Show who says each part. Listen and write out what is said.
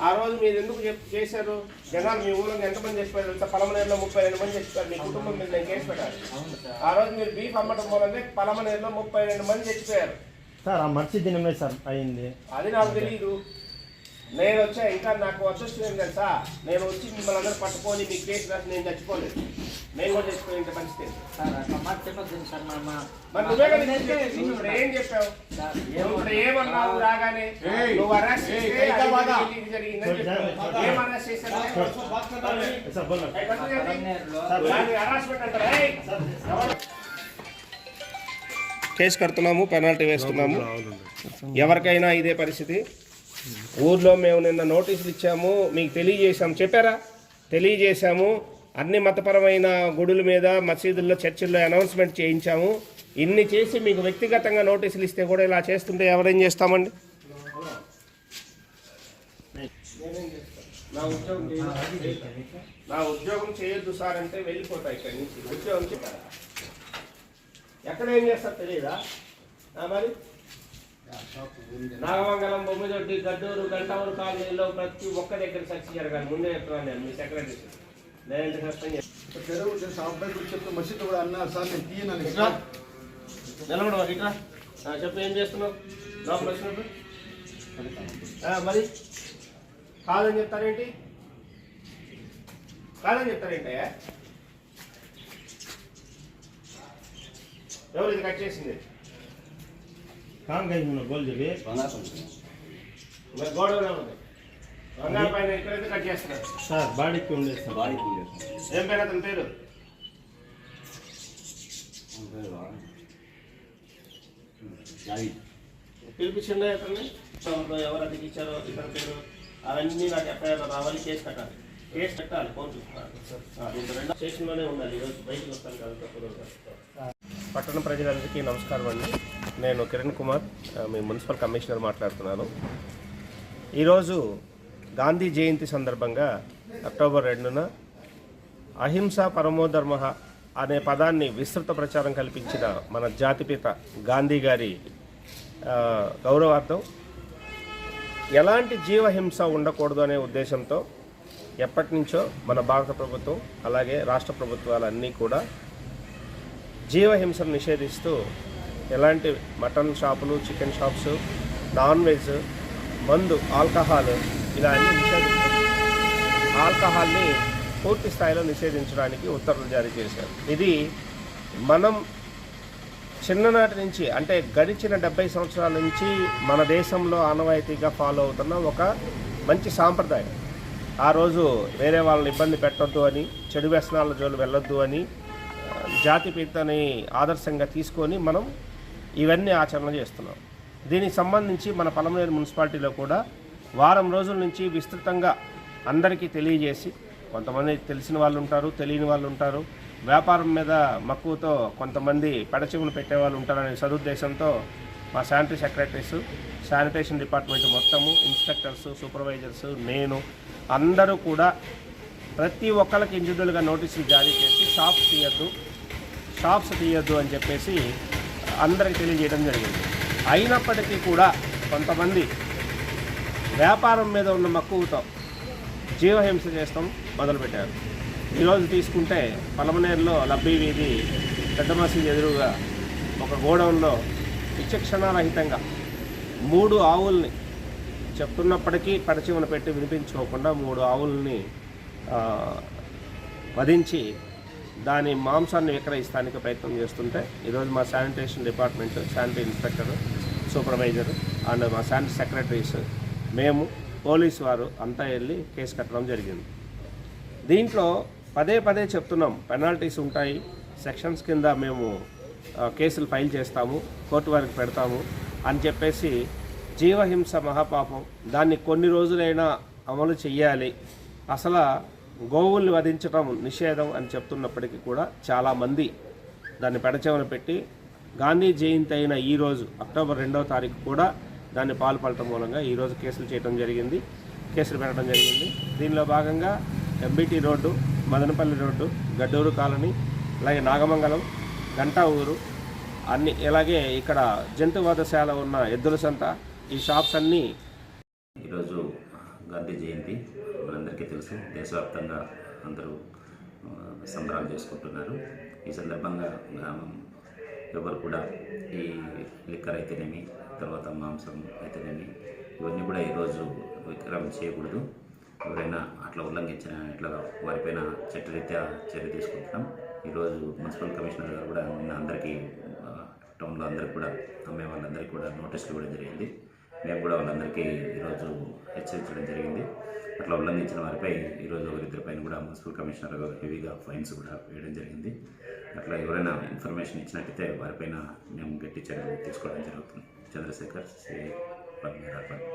Speaker 1: ఆ రోజు మీరు ఎందుకు చేశారు? జనాలు మీ ఊళ్ళో ఎంతమంది చేసిపోయారు తెలుసా? పలమనేరులో ముప్పై రెండు మంది చచ్చిపోయారు మీ కుటుంబం మీద నేను కేసు పెట్టాను ఆ రోజు మీరు బీఫ్ అమ్మటం మూలంగా పలమనేరులో ముప్పై రెండు మంది చచ్చిపోయారు.
Speaker 2: సార్ ఆ మర్చి దినమే సార్ అయింది
Speaker 1: అది నాకు తెలియదు నేను వచ్చా ఇంకా నాకు అదృష్టం ఏం తెలుసా నేను వచ్చి మిమ్మల్ని అందరూ పట్టుకొని మీ కేసు రాసి నేను చచ్చిపోలేదు నేను కూడా చచ్చిపోయిన పరిస్థితి
Speaker 3: సార్ అట్లా మాట చెప్పొద్దు సార్ మా మా
Speaker 1: మరి నువ్వే కదా. నువ్వు ఇప్పుడు ఏం చెప్పావు నువ్వు ఇప్పుడు ఏమన్నావు రాగానే నువ్వు అరెస్ట్ చేస్తే
Speaker 4: ఏయ్, ఇంకా బాధ.
Speaker 1: అది ఇది జరిగిందని చెప్పావు. ఏం అరెస్ట్ చేశావు
Speaker 2: సార్ బోలో
Speaker 1: ఏయ్, అంటారా? ఏయ్! కేసు కడుతున్నాము పెనాల్టీ వేస్తున్నాము. ఎవరికైనా ఇదే పరిస్థితి. ఊర్లో మేము నిన్న నోటీసులు ఇచ్చాము మీకు తెలియజేశాము. చెప్పారా? తెలియజేశాము. అన్ని మతపరమైన గుడుల మీద మసీదుల్లో చర్చిల్లో అనౌన్స్మెంట్ చేయించాము. ఇన్ని చేసి మీకు వ్యక్తిగతంగా నోటీసులు ఇస్తే కూడా ఇలా చేస్తుంటే ఎవరేం చేస్తామండి? నా ఉద్యోగం చేయొద్దు. నా ఉద్యోగం చేయొద్దు సార్ అంటే వెళ్ళిపోతా ఇక్కడి నుంచి. ఉద్యోగం చెప్పారా? ఎక్కడ ఏం చేస్తారు తెలియదా ఆ మరి? నాగమంగళం బొమ్మిదొడ్డి గడ్డూరు గంటవరు కాలనీలో ప్రతి ఒక్క దగ్గర సర్చ్ జరగాలి. ముందే చెప్తున్నాను నేను మీ సెక్రటరీ లేదంటే కష్టం
Speaker 4: చెరువు తెలుసు అబ్బాయి చెప్తే మసీదు కూడా అన్నారు సార్ నేను తీయనని
Speaker 1: ఇట్రా. నిలబడవా ఇట్రా. ఆ, చెప్పు ఏం చేస్తున్నావు? లోపల వచ్చినప్పుడు? ఆ, మరి? కాదని చెప్తారేంటి? కాదని చెప్తారేంటే ఎవరు ఇది కట్ చేసింది?
Speaker 2: కాం గై గోల్ జరి
Speaker 1: మరి గోడ పైన ఇక్కడ ఎందుకు కట్
Speaker 2: సార్ బాడీకి ఉండేది సార్.
Speaker 1: బాడీకి ఉండేది ఏం పేరు అతని పేరు? పిలిపించండి అతన్ని? ఎవరు అతికి ఇచ్చారో ఇతని పేరు? అవన్నీ నాకు ఎఫ్ఐఆర్ రావాలి కేసు కట్టాలి. కేసు కట్టాలి ఫోన్ చూసుకోవాలి. రెండో స్టేషన్లోనే ఉండాలి. ఈరోజు బయటకు వస్తాను కదా తప్పుడు పట్టణ ప్రజలందరికీ నమస్కారం అండి. నేను కిరణ్ కుమార్ మీ మున్సిపల్ కమిషనర్ మాట్లాడుతున్నాను. ఈరోజు గాంధీ జయంతి సందర్భంగా అక్టోబర్ రెండున అహింస పరమోధర్మ అనే పదాన్ని విస్తృత ప్రచారం కల్పించిన మన జాతిపిత గాంధీ గారి గౌరవార్థం ఎలాంటి జీవహింస ఉండకూడదు అనే ఉద్దేశంతో ఎప్పటి నుంచో మన భారత ప్రభుత్వం అలాగే రాష్ట్ర ప్రభుత్వాలన్నీ కూడా జీవహింసను నిషేధిస్తూ ఎలాంటి మటన్ షాపులు చికెన్ షాప్స్ నాన్ వెజ్ మందు ఆల్కహాల్ ఇలా అన్ని నిషేధించారు. ఆల్కహాల్ని పూర్తి స్థాయిలో నిషేధించడానికి ఉత్తర్వులు జారీ చేశారు. ఇది మనం చిన్ననాటి నుంచి అంటే గడిచిన డెబ్బై సంవత్సరాల నుంచి మన దేశంలో ఆనవాయితీగా ఫాలో అవుతున్న ఒక మంచి సాంప్రదాయం. ఆ రోజు వేరే వాళ్ళని ఇబ్బంది పెట్టొద్దు అని చెడు వ్యసనాల జోలు వెళ్ళొద్దు అని జాతిపితని ఆదర్శంగా తీసుకొని మనం ఇవన్నీ ఆచరణ చేస్తున్నాం. దీనికి సంబంధించి మన పలమనేరు మున్సిపాలిటీలో కూడా వారం రోజుల నుంచి విస్తృతంగా అందరికీ తెలియజేసి కొంతమంది తెలిసిన వాళ్ళు ఉంటారు తెలియని వాళ్ళు ఉంటారు వ్యాపారం మీద మక్కువతో కొంతమంది పెడచెవులు పెట్టే వాళ్ళు ఉంటారనే సదుద్దేశంతో మా శానిటరీ సెక్రటరీస్ శానిటేషన్ డిపార్ట్మెంట్ మొత్తము ఇన్స్పెక్టర్స్ సూపర్వైజర్స్ నేను అందరూ కూడా ప్రతి ఒక్కరికి ఇండివిజువల్గా నోటీసులు జారీ చేసి షాప్స్ తీయద్దు. షాప్స్ తీయొద్దు అని చెప్పేసి అందరికి తెలియజేయడం జరిగింది. అయినప్పటికీ కూడా కొంతమంది వ్యాపారం మీద ఉన్న మక్కువతో జీవహింస చేస్తాం మొదలుపెట్టారు. ఈరోజు తీసుకుంటే పలమనేరులో లబ్బీ వీధి పెద్ద మసీద్ ఎదురుగా ఒక గోడౌన్లో విచక్షణారహితంగా మూడు ఆవుల్ని చెప్తున్నప్పటికీ పడచివన పెట్టి వినిపించుకోకుండా మూడు ఆవుల్ని వధించి దాని మాంసాన్ని విక్రయిస్తానికి ప్రయత్నం చేస్తుంటే ఈరోజు మా sanitation department sanitary inspector supervisor and మా శానిటరీ సెక్రటరీస్ మేము పోలీసు వారు అంతా వెళ్ళి కేసు కట్టడం జరిగింది. దీంట్లో పదే పదే చెప్తున్నాం పెనాల్టీస్ ఉంటాయి సెక్షన్స్ కింద మేము కేసులు ఫైల్ చేస్తాము కోర్టు వారికి పెడతాము అని చెప్పేసి జీవహింస మహాపాపం దాన్ని కొన్ని రోజులైనా అమలు చేయాలి అసలు గోవుల్ని వధించడం నిషేధం అని చెప్తున్నప్పటికీ కూడా చాలామంది దాన్ని పెడచెవన పెట్టి గాంధీ జయంతి అయిన ఈరోజు అక్టోబర్ రెండవ తారీఖు కూడా దాన్ని పాల్పడటం మూలంగా ఈరోజు కేసులు చేయడం జరిగింది కేసులు పెట్టడం జరిగింది. దీనిలో భాగంగా MBT road Madanapalli road Gadduru colony అలాగే నాగమంగళం గంటా ఊరు అన్ని ఇలాగే ఇక్కడ జంతువధశాల ఉన్న ఎద్దుల సంత ఈ షాప్స్ అన్నీ
Speaker 5: ఈరోజు గాంధీ జయంతి మనందరికీ తెలుసు. దేశవ్యాప్తంగా అందరూ సంబరాలు చేసుకుంటున్నారు. ఈ సందర్భంగా గ్రామం ఎవరు కూడా ఈ లిక్కర్ అయితేనేమి తర్వాత మాంసం అయితేనేమి ఇవన్నీ కూడా ఈరోజు విక్రమం చేయకూడదు. ఎవరైనా అట్లా ఉల్లంఘించిన ఇట్లా వారిపైన చట్టరీత్యా చర్య తీసుకుంటున్నాం. ఈరోజు మున్సిపల్ కమిషనర్ గారు కూడా నిన్న అందరికీ టౌన్లో అందరికీ కూడా అమ్మే వాళ్ళందరికీ కూడా నోటీసులు కూడా జరిగింది. మేము కూడా వాళ్ళందరికీ ఈరోజు హెచ్చరించడం జరిగింది. అట్లా ఉల్లంఘించిన వారిపై ఈరోజు ఒకరిద్దరి పైన కూడా మున్సిపల్ కమిషనర్ గారు హెవీగా ఫైన్స్ కూడా వేయడం జరిగింది. అట్లా ఎవరైనా ఇన్ఫర్మేషన్ ఇచ్చినట్టయితే వారిపైన మేము గట్టి చర్యలు తీసుకోవడం జరుగుతుంది. చంద్రశేఖర్ శ్రీ పర్మీరాపల్లి